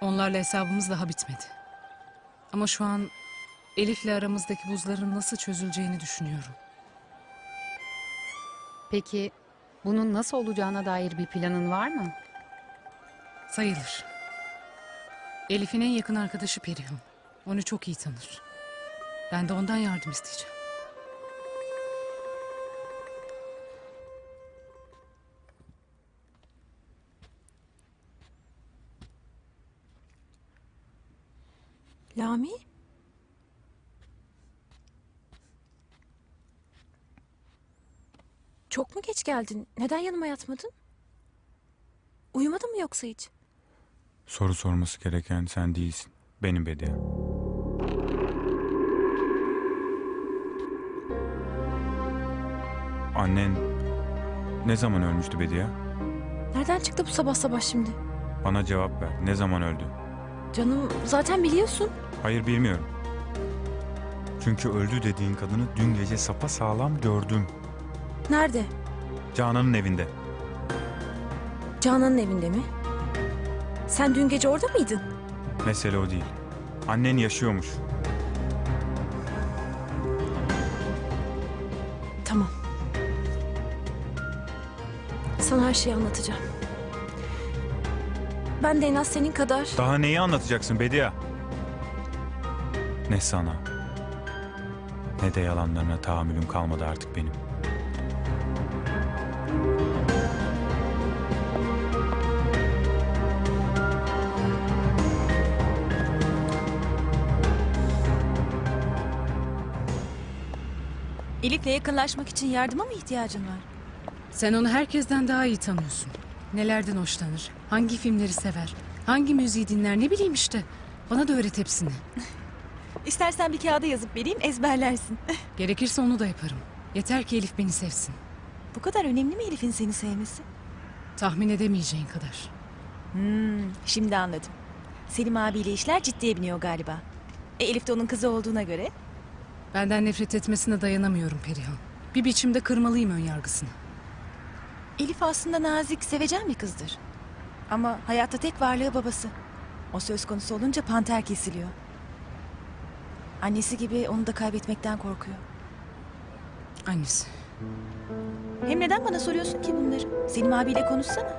Onlarla hesabımız daha bitmedi. Ama şu an Elif'le aramızdaki buzların nasıl çözüleceğini düşünüyorum. Peki bunun nasıl olacağına dair bir planın var mı? Sayılır. Elif'in en yakın arkadaşı Perihan. Onu çok iyi tanır. Ben de ondan yardım isteyeceğim. Lami? Çok mu geç geldin? Neden yanıma yatmadın? Uyumadın mı yoksa hiç? Soru sorması gereken sen değilsin. Benim Bediye. Annen ne zaman ölmüştü Bediye? Nereden çıktı bu sabah sabah şimdi? Bana cevap ver. Ne zaman öldü? Canım zaten biliyorsun. Hayır bilmiyorum. Çünkü öldü dediğin kadını dün gece sapa sağlam gördüm. Nerede? Canan'ın evinde. Canan'ın evinde mi? Sen dün gece orada mıydın? Mesele o değil. Annen yaşıyormuş. Tamam. Sana her şeyi anlatacağım. Ben de en az senin kadar... Daha neyi anlatacaksın Bediye? Ne sana ne de yalanlarına tahammülüm kalmadı artık benim. Elif'le yakınlaşmak için yardıma mı ihtiyacın var? Sen onu herkesten daha iyi tanıyorsun. Nelerden hoşlanır, hangi filmleri sever, hangi müziği dinler ne bileyim işte. Bana da öğret hepsini. İstersen bir kağıda yazıp vereyim ezberlersin. Gerekirse onu da yaparım. Yeter ki Elif beni sevsin. Bu kadar önemli mi Elif'in seni sevmesi? Tahmin edemeyeceğin kadar. Hmm, şimdi anladım. Selim abiyle işler ciddiye biniyor galiba. E Elif de onun kızı olduğuna göre. Benden nefret etmesine dayanamıyorum Perihan. Bir biçimde kırmalıyım ön yargısını. Elif aslında nazik, sevecen bir kızdır. Ama hayatta tek varlığı babası. O söz konusu olunca panter kesiliyor. Annesi gibi onu da kaybetmekten korkuyor. Annesi. Hem neden bana soruyorsun ki bunları? Selim abiyle konuşsana.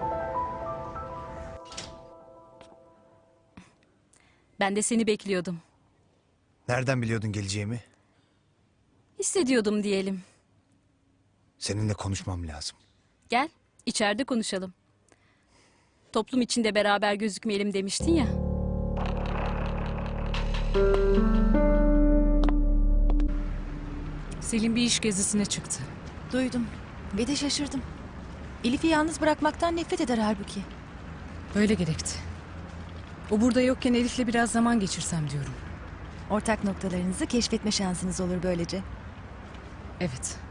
Ben de seni bekliyordum. Nereden biliyordun geleceğimi? Hissediyordum diyelim. Seninle konuşmam lazım. Gel, içeride konuşalım. Toplum içinde beraber gözükmeyelim demiştin ya. Selim bir iş gezisine çıktı. Duydum ve de şaşırdım. Elif'i yalnız bırakmaktan nefret eder halbuki. Böyle gerekti. O burada yokken Elif'le biraz zaman geçirsem diyorum. Ortak noktalarınızı keşfetme şansınız olur böylece. Evet.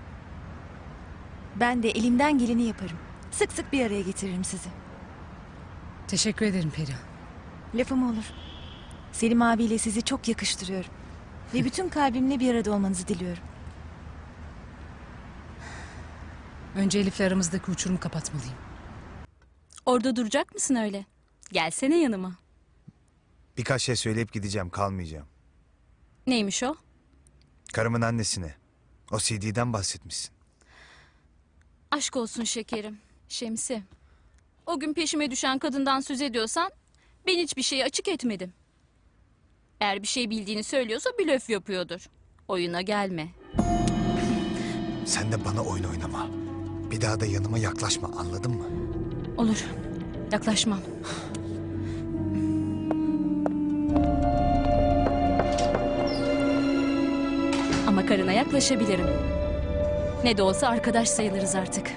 Ben de elimden geleni yaparım. Sık sık bir araya getiririm sizi. Teşekkür ederim Perihan. Lafım olur. Selim abiyle sizi çok yakıştırıyorum. Ve bütün kalbimle bir arada olmanızı diliyorum. Önce Elif'le aramızdaki uçurumu kapatmalıyım. Orada duracak mısın öyle? Gelsene yanıma. Birkaç şey söyleyip gideceğim, kalmayacağım. Neymiş o? Karımın annesine. O CD'den bahsetmişsin. Aşk olsun şekerim. Şemsi. O gün peşime düşen kadından söz ediyorsan ben hiçbir şeyi açık etmedim. Eğer bir şey bildiğini söylüyorsa blöf yapıyordur. Oyuna gelme. Sen de bana oyun oynama. Bir daha da yanıma yaklaşma, anladın mı? Olur. Yaklaşmam. Ama karına yaklaşabilirim. Ne de olsa arkadaş sayılırız artık.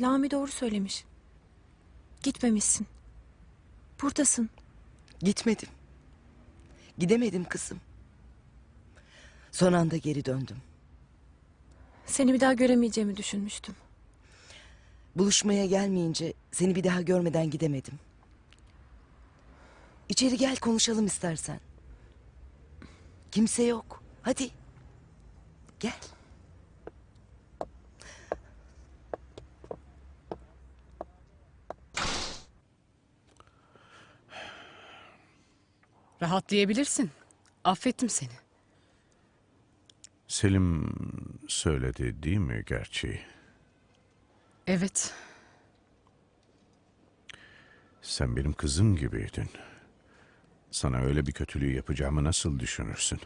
Lami doğru söylemiş. Gitmemişsin. Buradasın. Gitmedim. Gidemedim kızım. Son anda geri döndüm. Seni bir daha göremeyeceğimi düşünmüştüm. Buluşmaya gelmeyince seni bir daha görmeden gidemedim. İçeri gel konuşalım istersen. Kimse yok. Hadi. Gel. Rahatlayabilirsin. Affettim seni. Selim söyledi değil mi gerçeği? Evet. Sen benim kızım gibiydin. Sana öyle bir kötülüğü yapacağımı nasıl düşünürsün?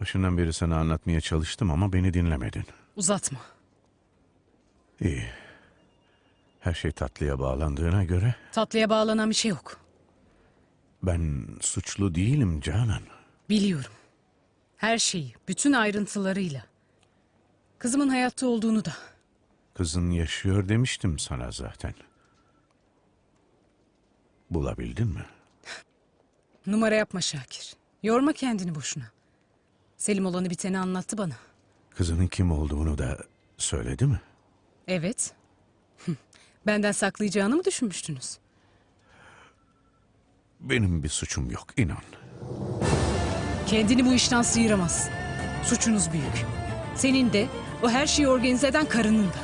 Başından beri sana anlatmaya çalıştım ama beni dinlemedin. Uzatma. İyi. Her şey tatlıya bağlandığına göre Tatlıya bağlanan bir şey yok. Ben suçlu değilim Canan. Biliyorum. Her şeyi, bütün ayrıntılarıyla. Kızımın hayatta olduğunu da. Kızın yaşıyor demiştim sana zaten. Bulabildin mi? Numara yapma Şakir. Yorma kendini boşuna. Selim olanı biteni anlattı bana. Kızının kim olduğunu da söyledi mi? Evet. Benden saklayacağını mı düşünmüştünüz? Benim bir suçum yok inan. Kendini bu işten sıyıramazsın. Suçunuz büyük. Senin de, o her şeyi organize eden karının da.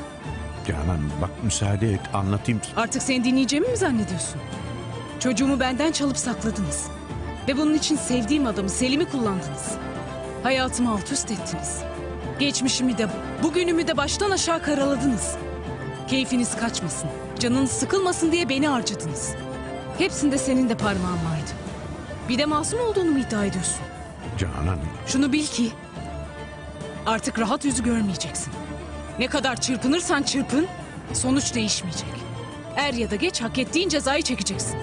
Canan bak müsaade et anlatayım. Artık seni dinleyeceğimi mi zannediyorsun? Çocuğumu benden çalıp sakladınız. Ve bunun için sevdiğim adamı Selim'i kullandınız. Hayatımı alt üst ettiniz. Geçmişimi de bugünümü de baştan aşağı karaladınız. Keyfiniz kaçmasın, canınız sıkılmasın diye beni harcadınız. Hepsinde senin de parmağın vardı. Bir de masum olduğunu mu iddia ediyorsun? Canan Şunu bil ki artık rahat yüzü görmeyeceksin. Ne kadar çırpınırsan çırpın sonuç değişmeyecek. Er ya da geç hak ettiğin cezayı çekeceksin.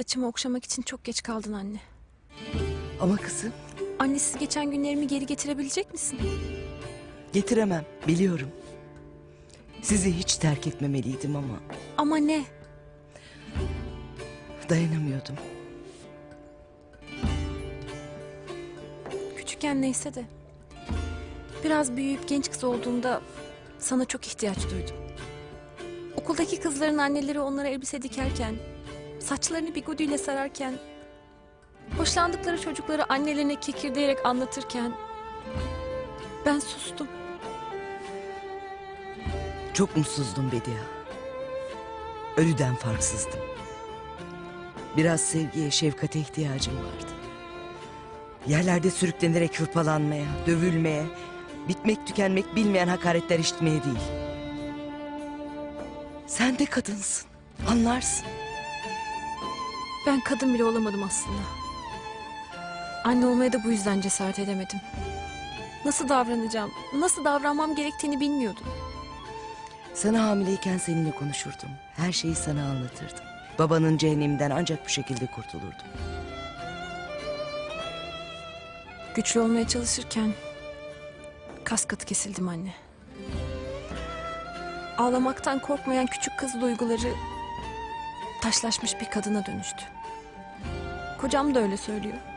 Saçımı okşamak için çok geç kaldın anne. Ama kızım Annesiz geçen günlerimi geri getirebilecek misin? getiremem biliyorum. Sizi hiç terk etmemeliydim ama Ama ne? dayanamıyordum. Küçükken neyse de. Biraz büyüyüp genç kız olduğumda sana çok ihtiyaç duydum. Okuldaki kızların anneleri onlara elbise dikerken, saçlarını bigudiyle sararken, hoşlandıkları çocukları annelerine kekirdeyerek anlatırken ben sustum. Çok mutsuzdum Bedia. Ölüden farksızdım. Biraz sevgiye, şefkate ihtiyacım vardı. Yerlerde sürüklenerek hırpalanmaya, dövülmeye, bitmek tükenmek bilmeyen hakaretler işitmeye değil. Sen de kadınsın, anlarsın. Ben kadın bile olamadım aslında. Anne olmaya da bu yüzden cesaret edemedim. Nasıl davranacağım, nasıl davranmam gerektiğini bilmiyordum. Sana hamileyken seninle konuşurdum. Her şeyi sana anlatırdım. Babanın cehenneminden ancak bu şekilde kurtulurdum. Güçlü olmaya çalışırken kas katı kesildim anne. Ağlamaktan korkmayan küçük kız duyguları taşlaşmış bir kadına dönüştü. Kocam da öyle söylüyor.